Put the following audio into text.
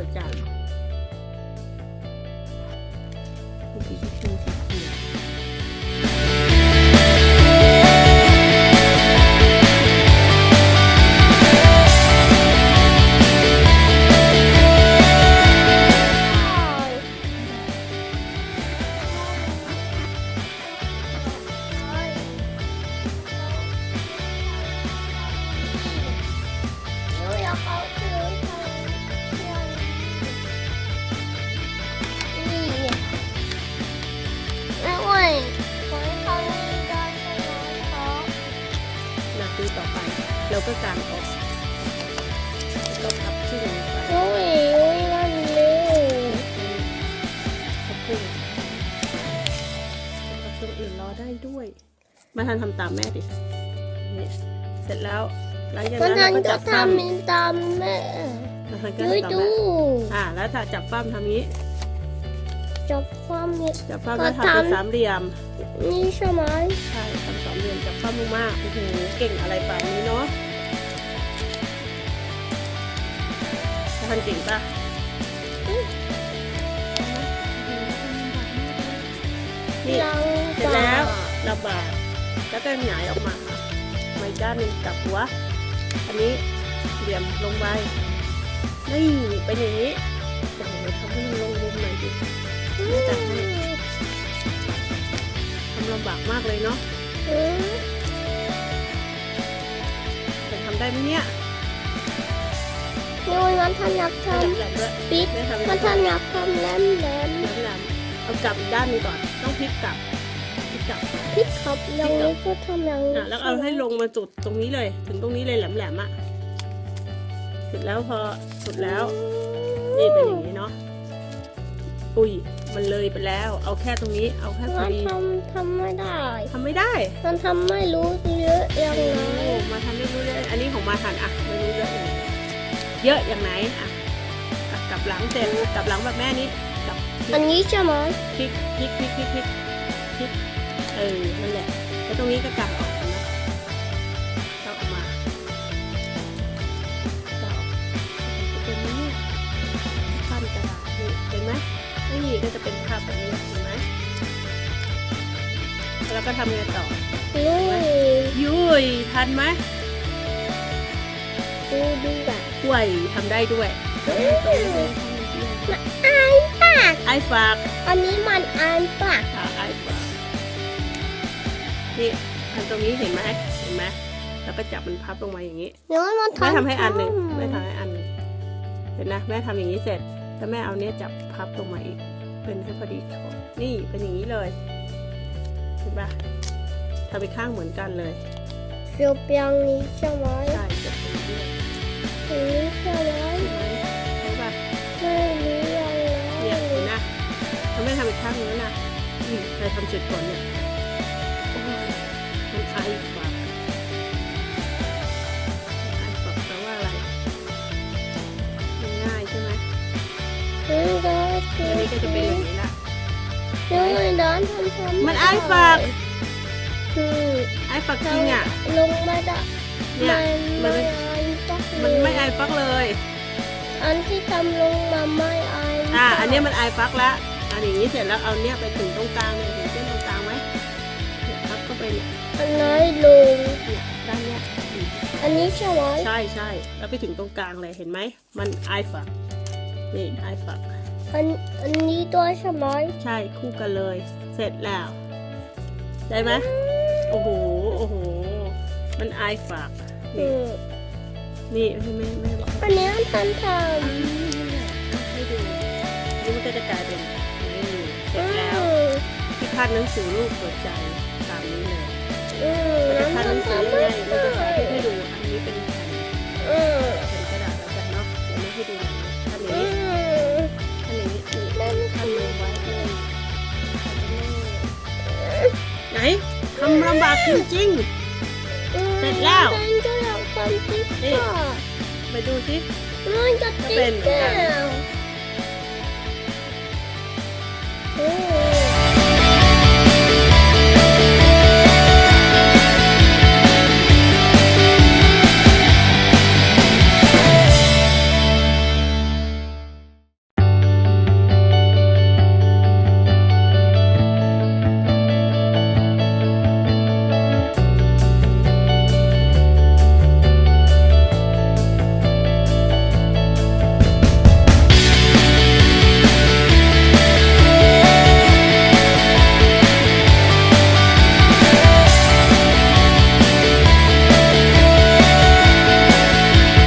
หัวใจมีสีช เราก็กางออกก็พับครึ่งลงไปอุ้ยอุ้ยมันเร็วพับครึ่งพับครึ่งอื่นรอได้ด้วย มาทันทำตามแม่ดินี่เสร็จแล้วหลังจากนั้นทัเราก็จับฟ้ามทำเป็นตามแม่มาทันก็ดูจับดูแม่อ่าแล้วถ้าจับฟ้ามทำนี้ จับความนี่จับฟ้ามก็แล้วทำเป็นสามเหลี่ยม นี่ใช่ไหมใช่ทำสามเหลี่ยมจับฟ้ามลงมาโอ้โหเก่งอะไรป่านนี้เนาะ ทันเก่งป่ะนี่ยังเสร็จแล้วระบาดแล้วก็หงายออกมามาอีกด้านหนึ่งกลับหัว อันนี้เหลี่ยมลงไปนี่เป็นอย่างนี้โอ้โหทำให้มันลงมุมหน่อยดิแม่จัดให้ทำลำบากมากเลยเนาะอืมแต่ทำได้ไหมเนี่ยนี่ มันทันอยากทแหลมๆด้วยำปิดไม่ทำมันทันอยากทำแหลมแหลมแหลมๆเอากลับอีกด้านหนึงก่อน ต้องพลิกกลับพลิกกลับพลิกขับอย่างนี้ก็ทำอย่างนี้อะแล้วเอาให้ลงมาจุดตรงนี้เลย ถึงตรงนี้เลยแหลมๆอะเสร็จแล้วพอสุดแล้ว นี่เป็นอย่างนี้เนาะอุ้ยมันเลยไปแล้ว เอาแค่ตรงนี้ เอาแค่พอมันดีทำทำไม่ได้ทำไม่ได้มันทำไม่รู้เยอะอย่างโอ้ไรมาทำไม่รู้เลยอันนี้ของมาทันอะไม่รู้เยอะอย่างไหน เยอะอย่างไหนอะอะกลับหลังเสร็จกลับหลังแบบแม่นี้กลับพลิอักนนี้ใช่ไหมพลิกพลิกพลิกพลิกพลิกพลิกเออนั่นแหละแล้วตรงนี้ก็กลับออกนะกลับออกมากลับออกจะเป็นไหมเนี่ยปั้นกระดาษนี่เห็นไหมไม่มีก็จะเป็นภาพแบบนี้เห็นไหมแล้วก็ทำไงต่อลุยยุยทันไหมดูดูแบบ กล้วยทำได้ด้วยตรงนี้ตรงนี้อายปากไอ้ฝากอันนี้มันอายปากค่ะไอ้ฝากนี่อันตรงนี้เห็นไหมเห็นไหมแล้วก็จับมันพับลงมาอย่างนี้เดี๋ยวมันแม่ทำทำให้อันหนึ่งแม่ทำให้อันหนึ่งเห็นนะแม่ทำอย่างนี้เสร็จแล้วแม่เอาเนี้ยจับพับลงมาอีก เป็นให้พอดีของนี่เป็นอย่างนี้เลยเห็นปะทำไปข้างเหมือนกันเลยเสียวเปียงนี้ใช่ไหม ทำเสร็จก่อนเนี่ยโอ้ยมันไอฝักไอฝักแปลว่าอะไรมันง่ายใช่ไหมอืมได้อันนี้ก็จะเป็นอย่างนี้ละเดี๋ยวมันเดินทำทำมันอายฝักอืมไอฝักจริงอะลงไม่ได้เนี่ยมัมันนไม่ไม่อายปักมันไม่ไอฟักเลย อันที่ทำลงมาไม่อายอ่าอันเนี้ยมันไอฟักละ อันอย่างนี้เสร็จแล้วเอาเนี้ยไปถึงตรงกลางเนี่ยถึงเส้นตรงกลางไหมเนี่ยพับเข้าไปเนี่ยอันไหนลงเนี่ยด้านเนี้ยอืมอันนี้ใช่ไหมใช่ใช่แล้วไปถึงตรงกลางเลยเห็นไหมมันไอฝักนี่ไอฝักอันอันนี้ตัวใช่ไหมใช่คู่กันเลย เสร็จแล้ว ได้ไหมโอ้โหโอ้โหมันไอฝักอืนี่มนี่ให้แม่แม่อันนี้ทันทให้ดูนี่มันก็จะกลายเป็นนี่ เสำร็จแล้วอืมที่คาดหนังสือรูปหัวใจตามนี้เลยอืมมันจะแล้วคาดหมันันงสือทำยังไม่ไงเราได้จะสาธิตให้ดูอันนี้เป็นแผ่นอืมแผ่นกระดาษแล้วกันเนาะเดี๋ยวไม่ให้ดูหนังท่านอืนี้มท่านนี้นี่ท่านลงไว้เลยไหนทำลำบากจริงเสร็จแล้วมันก็อยากทำติ๊กนี่ต็อกๆไปดูสิมันจะก็ติ๊เป็กนเหมือนแก้กัน